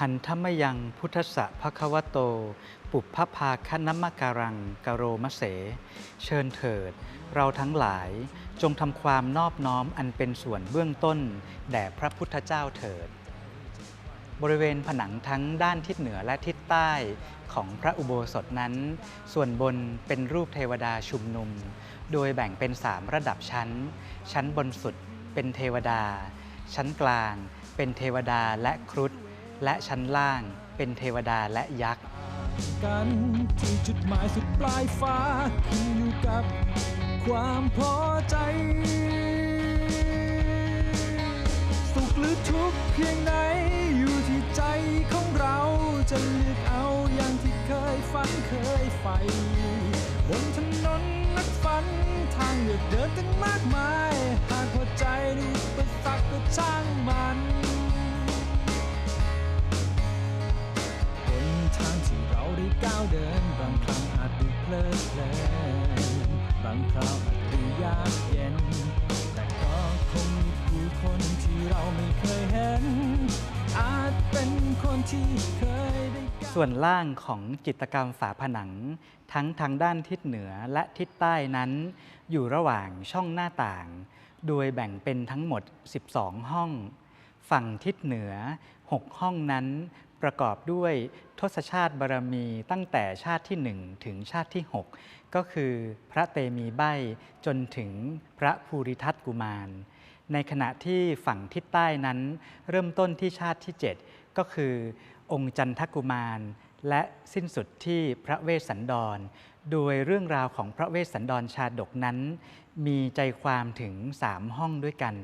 หันธรรมยังพุทธะภควโต ปุพพภาคณมการังกโรมเส เชิญเถิด เราทั้งหลายจงทำความนอบน้อมอันเป็นส่วนเบื้องต้น แด่พระพุทธเจ้าเถิด บริเวณผนังทั้งด้านทิศเหนือและทิศใต้ของพระอุโบสถนั้น ส่วนบนเป็นรูปเทวดาชุมนุม โดยแบ่งเป็นสามระดับชั้น ชั้นบนสุดเป็นเทวดา ชั้นกลางเป็นเทวดาและครุฑ และชั้นล่างเป็นเทวดาและยักษ์กันที่จุดหมายสุดปลายฟ้าขึ้นอยู่กับความพอใจสุขหรือทุกข์เพียงไหนอยู่ที่ใจของเราจะเลือกเอาอย่างที่เคยฝันเคยใฝ่บนถนนนักฝันทางเลือกเดินตั้งมากมายหากพอใจในอุปสรรคก็ช่างมัน ราได้ก้าวเดิน บางครั้งอาจดูเพลิดเพลินบางคราวอาจดูยากเย็น แต่ก็คงมีผู้คนที่เราไม่เคยเห็น อาจเป็นคนที่เคยได้ส่วนล่างของจิตกรรมฝาผนัง ทั้งทางด้านทิศเหนือและทิศใต้นั้น อยู่ระหว่างช่องหน้าต่าง โดยแบ่งเป็นทั้งหมด 12 ห้อง ฝั่งทิศเหนือ 6 ห้องนั้น ประกอบด้วยทศชาติบารมีตั้งแต่ชาติที่ 1 ถึงชาติที่ 6 ก็คือพระเตมีใบจนถึงพระภูริทัตกุมาร ในขณะที่ฝั่งทิศใต้นั้น เริ่มต้นที่ชาติที่ 7 ก็คือ องค์จันทกุมาร และสิ้นสุดที่พระเวสสันดร โดยเรื่องราวของพระเวสสันดรชาดกนั้น มีใจความถึงสามห้องด้วยกัน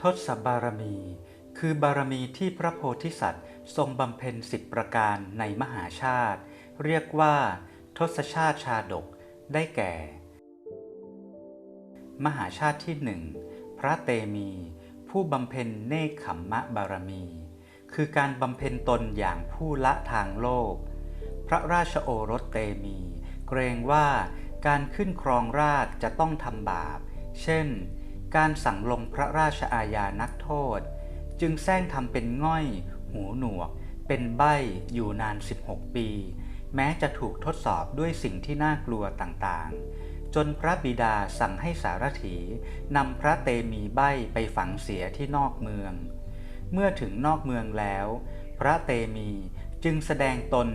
ทศบารมี คือบารมีที่พระโพธิสัตว์ทรงบำเพ็ญสิบประการในมหาชาติ เรียกว่า ทศชาติชาดกได้แก่ มหาชาติที่หนึ่งพระเตมี ผู้บำเพ็ญเนคขมมะบารมี คือการบำเพ็ญตนอย่างผู้ละทางโลก พระราชโอรสเตมี เกรงว่าการขึ้นครองราชจะต้องทำบาป เช่น การสั่งลงพระราชอาญานักโทษ จึงแซงทำเป็นง่อย หูหนวก เป็นใบ้อยู่นาน 16 ปี แม้จะถูกทดสอบด้วยสิ่งที่น่ากลัวต่างๆ จนพระบิดาสั่งให้สารถีนำพระเตมีใบ้ไปฝังเสียที่นอกเมือง เมื่อถึงนอกเมืองแล้ว พระเตมีจึงแสดงตน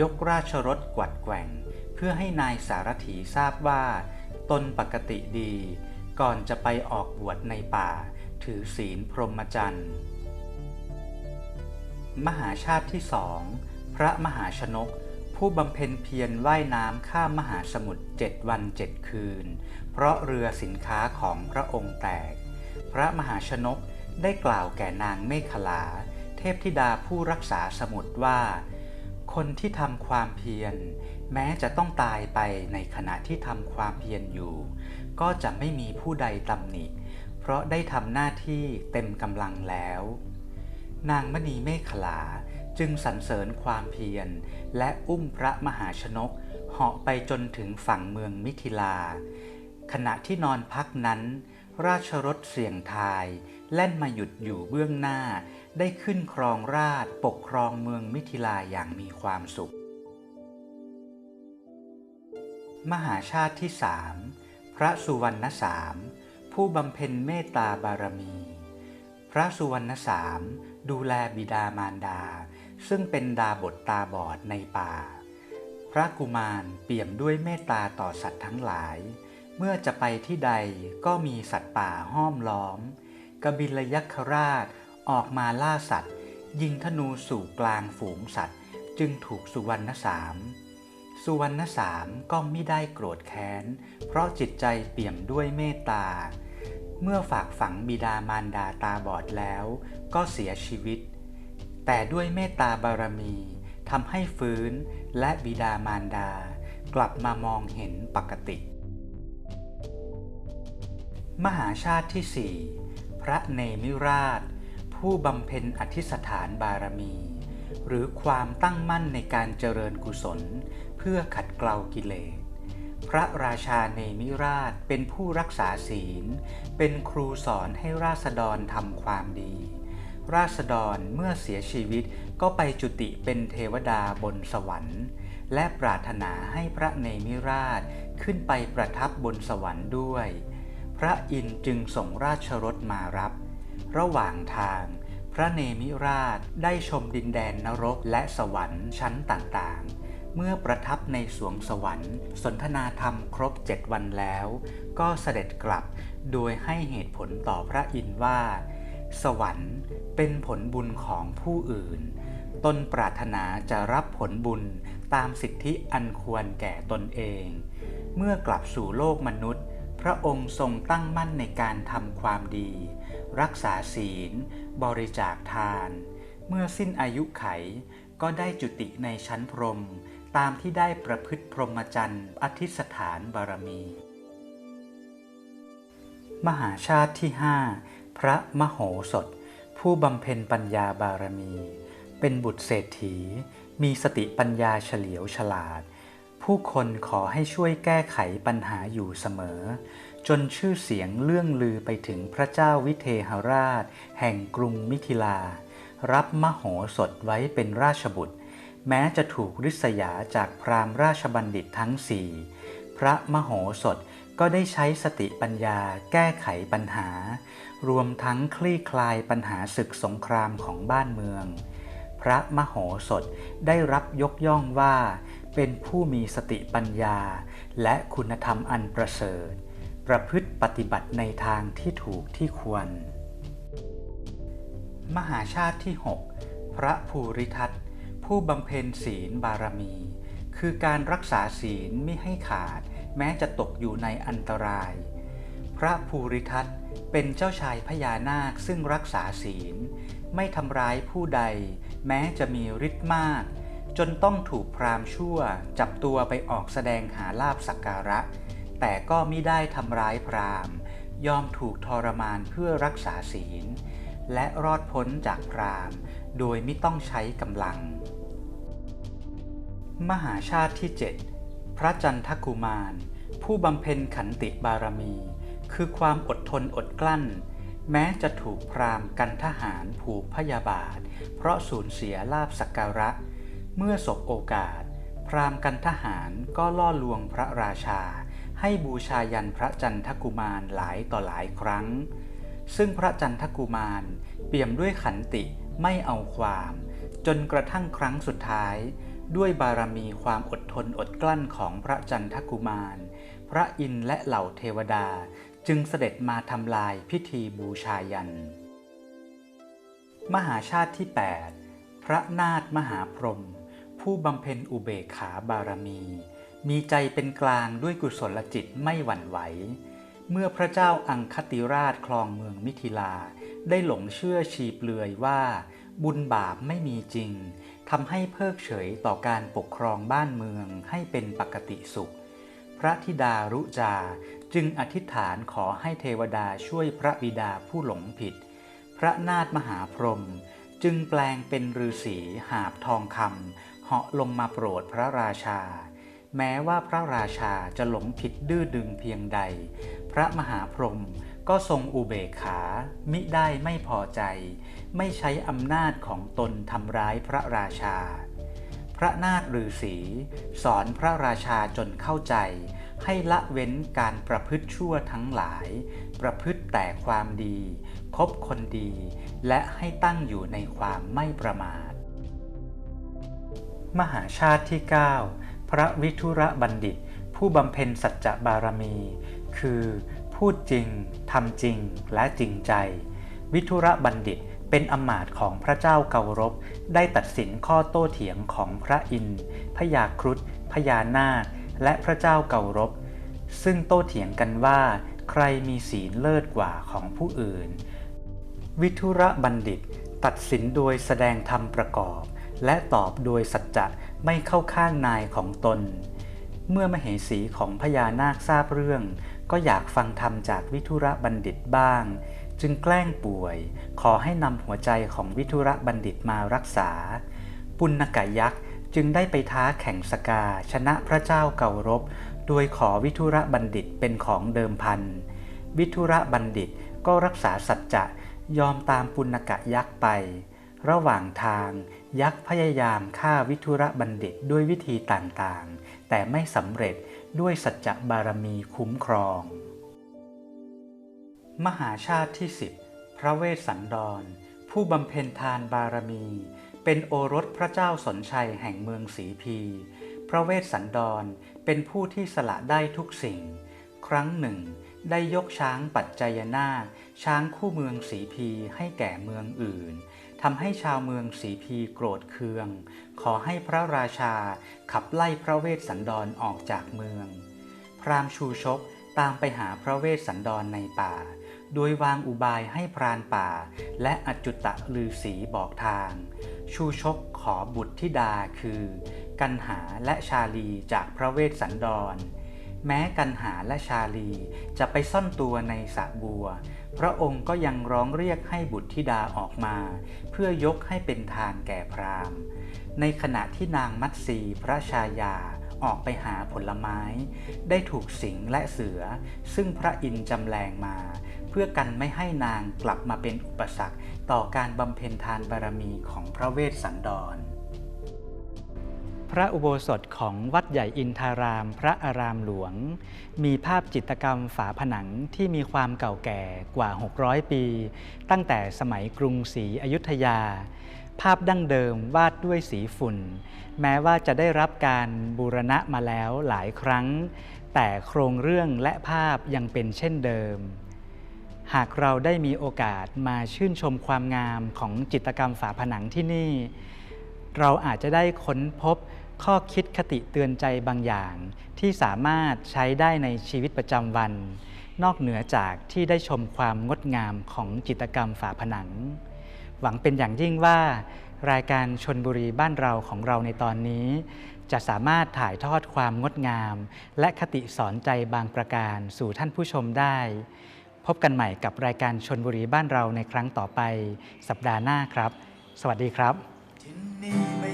ยกราชรถกวัดแกว่ง เพื่อให้นายสารถีทราบว่า ตนปกติดี ก่อนจะไปออกบวชในป่า ถือศีลพรหมจรรย์ มหาชาติที่สองพระมหาชนก ผู้บำเพ็ญเพียรว่ายน้ำข้ามมหาสมุทรเจ็ดวันเจ็ดคืน เพราะเรือสินค้าของพระองค์แตก พระมหาชนกได้กล่าวแก่นางเมขลา เทพธิดาผู้รักษาสมุทรว่า คนที่ทำความเพียร แม้จะต้องตายไปในขณะที่ทำความเพียรอยู่ ก็จะไม่มีผู้ใดตำหนิ เพราะได้ทำหน้าที่เต็มกำลังแล้ว นางมณีเมฆขลาจึงสรรเสริญความเพียร และอุ้มพระมหาชนกเหาะไปจนถึงฝั่งเมืองมิถิลา ขณะที่นอนพักนั้น ราชรถเสียงทายแล่นมาหยุดอยู่เบื้องหน้า ได้ขึ้นครองราชปกครองเมืองมิถิลาอย่างมีความสุข มหาชาติที่สามพระสุวรรณสาม ผู้บำเพ็ญเมตตาบารมี พระสุวรรณสาม ดูแลบิดามารดา ซึ่งเป็นดาบทตาบอดในป่า พระกุมารเปี่ยมด้วยเมตตาต่อสัตว์ทั้งหลาย เมื่อจะไปที่ใดก็มีสัตว์ป่าห้อมล้อม กบิลยักษราชออกมาล่าสัตว์ ยิงธนูสู่กลางฝูงสัตว์ จึงถูกสุวรรณสามสุวรรณสามก็ไม่ได้โกรธแค้น เพราะจิตใจเปี่ยมด้วยเมตตา เมื่อฝากฝังบิดามารดาตาบอดแล้ว ก็เสียชีวิต แต่ด้วยเมตตาบารมีทำให้ฟื้นและบิดามารดา กลับมามองเห็นปกติ มหาชาติที่สี่พระเนมิราช ผู้บำเพ็ญอธิสถานบารมี หรือความตั้งมั่นในการเจริญกุศล เพื่อขัดเกลากิเลส พระราชาเนมิราชเป็นผู้รักษาศีล เป็นครูสอนให้ราษฎรทำความดี ราษฎรเมื่อเสียชีวิตก็ไปจุติเป็นเทวดาบนสวรรค์ และปรารถนาให้พระเนมิราชขึ้นไปประทับบนสวรรค์ด้วย พระอินทร์จึงส่งราชรถมารับ ระหว่างทางพระเนมิราชได้ชมดินแดนนรกและสวรรค์ชั้นต่างๆ เมื่อประทับในสวงสวรรค์ สนทนาธรรมครบเจ็ดวันแล้ว ก็เสด็จกลับโดยให้เหตุผลต่อพระอินทร์ว่า สวรรค์เป็นผลบุญของผู้อื่น ตนปรารถนาจะรับผลบุญตามสิทธิอันควรแก่ตนเอง เมื่อกลับสู่โลกมนุษย์ พระองค์ทรงตั้งมั่นในการทำความดี รักษาศีล บริจาคทาน เมื่อสิ้นอายุไขก็ได้จุติในชั้นพรหม ตามที่ได้ประพฤติพรหมจรรย์อธิษฐานบารมี มหาชาติที่ห้าพระมโหสถ ผู้บำเพ็ญปัญญาบารมี เป็นบุตรเศรษฐี มีสติปัญญาเฉลียวฉลาด ผู้คนขอให้ช่วยแก้ไขปัญหาอยู่เสมอ จนชื่อเสียงเลื่องลือไปถึงพระเจ้าวิเทหราช แห่งกรุงมิถิลา รับมโหสถไว้เป็นราชบุตร แม้จะถูกริษยาจากพราหมณ์ราชบัณฑิตทั้งสี่พระมโหสถก็ได้ใช้สติปัญญาแก้ไขปัญหา รวมทั้งคลี่คลายปัญหาศึกสงครามของบ้านเมือง พระมโหสถได้รับยกย่องว่า เป็นผู้มีสติปัญญา และคุณธรรมอันประเสริฐ ประพฤติปฏิบัติในทางที่ถูกที่ควร มหาชาติที่ 6 พระภูริทัต ผู้บำเพ็ญศีลบารมี คือการรักษาศีลไม่ให้ขาด แม้จะตกอยู่ในอันตราย พระภูริทัตเป็นเจ้าชายพญานาคซึ่งรักษาศีล ไม่ทำร้ายผู้ใด แม้จะมีฤทธิ์มาก จนต้องถูกพรามชั่ว จับตัวไปออกแสดงหาลาบสักการะ แต่ก็ไม่ได้ทำร้ายพรามยอมถูกทรมานเพื่อรักษาศีล และรอดพ้นจากพรามโดยไม่ต้องใช้กำลัง มหาชาติที่ 7 พระจันทกุมาร ผู้บำเพ็ญขันติบารมี คือความอดทนอดกลั้น แม้จะถูกพรามกันทหารผูกพยาบาท เพราะสูญเสียลาบสักการะ เมื่อสบโอกาส พรามกันทหารก็ล่อลวงพระราชา ให้บูชายันพระจันทกุมารหลายต่อหลายครั้ง ซึ่งพระจันทกุมารเปี่ยมด้วยขันติไม่เอาความ จนกระทั่งครั้งสุดท้าย ด้วยบารมีความอดทนอดกลั้นของพระจันทกุมาร พระอินทร์และเหล่าเทวดาจึงเสด็จมาทำลายพิธีบูชายัน มหาชาติที่ 8 พระนาถมหาพรหมผู้บำเพ็ญอุเบกขาบารมี มีใจเป็นกลางด้วยกุศลจิตไม่หวั่นไหว เมื่อพระเจ้าอังคติราชคลองเมืองมิถิลา ได้หลงเชื่อชีเปลือยว่า บุญบาปไม่มีจริงทำให้เพิกเฉยต่อการปกครองบ้านเมืองให้เป็นปกติสุข พระธิดารุจาจึงอธิษฐานขอให้เทวดาช่วยพระบิดาผู้หลงผิด พระนาถมหาพรหมจึงแปลงเป็นฤาษีหาบทองคำเหาะลงมาโปรดพระราชา แม้ว่าพระราชาจะหลงผิดดื้อดึงเพียงใด พระมหาพรหมก็ทรงอุเบกขา มิได้ไม่พอใจ ไม่ใช้อำนาจของตนทำร้ายพระราชา พระนาถฤาษีสอนพระราชาจนเข้าใจ ให้ละเว้นการประพฤติชั่วทั้งหลาย ประพฤติแต่ความดี คบคนดี และให้ตั้งอยู่ในความไม่ประมาท มหาชาติที่ 9 พระวิทุระบัณฑิต ผู้บำเพ็ญสัจจะบารมี คือพูดจริงทำจริงและจริงใจ วิทุระบัณฑิตเป็นอมาตย์ของพระเจ้าเการบได้ตัดสินข้อโต้เถียงของพระอินทร์พยาครุฑพญานาค และพระเจ้าเการบซึ่งโต้เถียงกันว่าใครมีศีลเลิศกว่าของผู้อื่น วิทุระบัณฑิตตัดสินโดยแสดงธรรมประกอบ และตอบโดยสัจจะไม่เข้าข้างนายของตน เมื่อมเหสีของพญานาคทราบเรื่อง ก็อยากฟังธรรมจากวิทุระบัณฑิตบ้าง จึงแกล้งป่วย ขอให้นำหัวใจของวิทุระบัณฑิตมารักษา ปุณกยักษ์จึงได้ไปท้าแข่งสกาชนะพระเจ้าเก่ารบ โดยขอวิทุระบัณฑิตเป็นของเดิมพัน วิทุระบัณฑิตก็รักษาสัจจะยอมตามปุณกะยักษ์ไป ระหว่างทาง ยักษ์พยายามฆ่าวิทุระบัณฑิตด้วยวิธีต่างๆ แต่ไม่สำเร็จด้วยสัจจบารมีคุ้มครอง มหาชาติที่สิบพระเวสสันดร ผู้บำเพ็ญทานบารมี เป็นโอรสพระเจ้าสนชัยแห่งเมืองสีพี พระเวสสันดรเป็นผู้ที่สละได้ทุกสิ่ง ครั้งหนึ่ง ได้ยกช้างปัจจยนาช้างคู่เมืองสีพีให้แก่เมืองอื่น ทำให้ชาวเมืองสีพีโกรธเคือง ขอให้พระราชาขับไล่พระเวสสันดรออกจากเมือง พราหมณ์ชูชกตามไปหาพระเวสสันดรในป่า โดยวางอุบายให้พรานป่า และอจจุตะลือสีบอกทาง ชูชกขอบุตรธิดาคือ กันหาและชาลีจากพระเวสสันดร แม้กันหาและชาลีจะไปซ่อนตัวในสระบัว พระองค์ก็ยังร้องเรียกให้บุตรธิดาออกมา เพื่อยกให้เป็นทานแก่พราหมณ์ ในขณะที่นางมัตสีพระชายาออกไปหาผลไม้ ได้ถูกสิงและเสือ ซึ่งพระอินทร์จำแรงมา เพื่อกันไม่ให้นางกลับมาเป็นอุปสรรคต่อการบำเพ็ญทานบารมีของพระเวสสันดร พระอุโบสถของวัดใหญ่อินทารามพระอารามหลวง มีภาพจิตรกรรมฝาผนังที่มีความเก่าแก่กว่า 600 ปี ตั้งแต่สมัยกรุงศรีอยุธยา ภาพดั้งเดิมวาดด้วยสีฝุ่น แม้ว่าจะได้รับการบูรณะมาแล้วหลายครั้ง แต่โครงเรื่องและภาพยังเป็นเช่นเดิมหากเราได้มีโอกาสมาชื่นชมความงามของจิตรกรรมฝาผนังที่นี่ เราอาจจะได้ค้นพบ ข้อคิดคติเตือนใจบางอย่าง ที่สามารถใช้ได้ในชีวิตประจำวัน นอกเหนือจากที่ได้ชมความงดงามของจิตรกรรมฝาผนัง หวังเป็นอย่างยิ่งว่า รายการชนบุรีบ้านเราของเราในตอนนี้ จะสามารถถ่ายทอดความงดงาม และคติสอนใจบางประการสู่ท่านผู้ชมได้ พบกันใหม่กับรายการชนบุรีบ้านเราในครั้งต่อไป สัปดาห์หน้าครับ สวัสดีครับที่นี่ไม่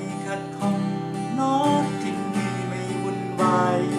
by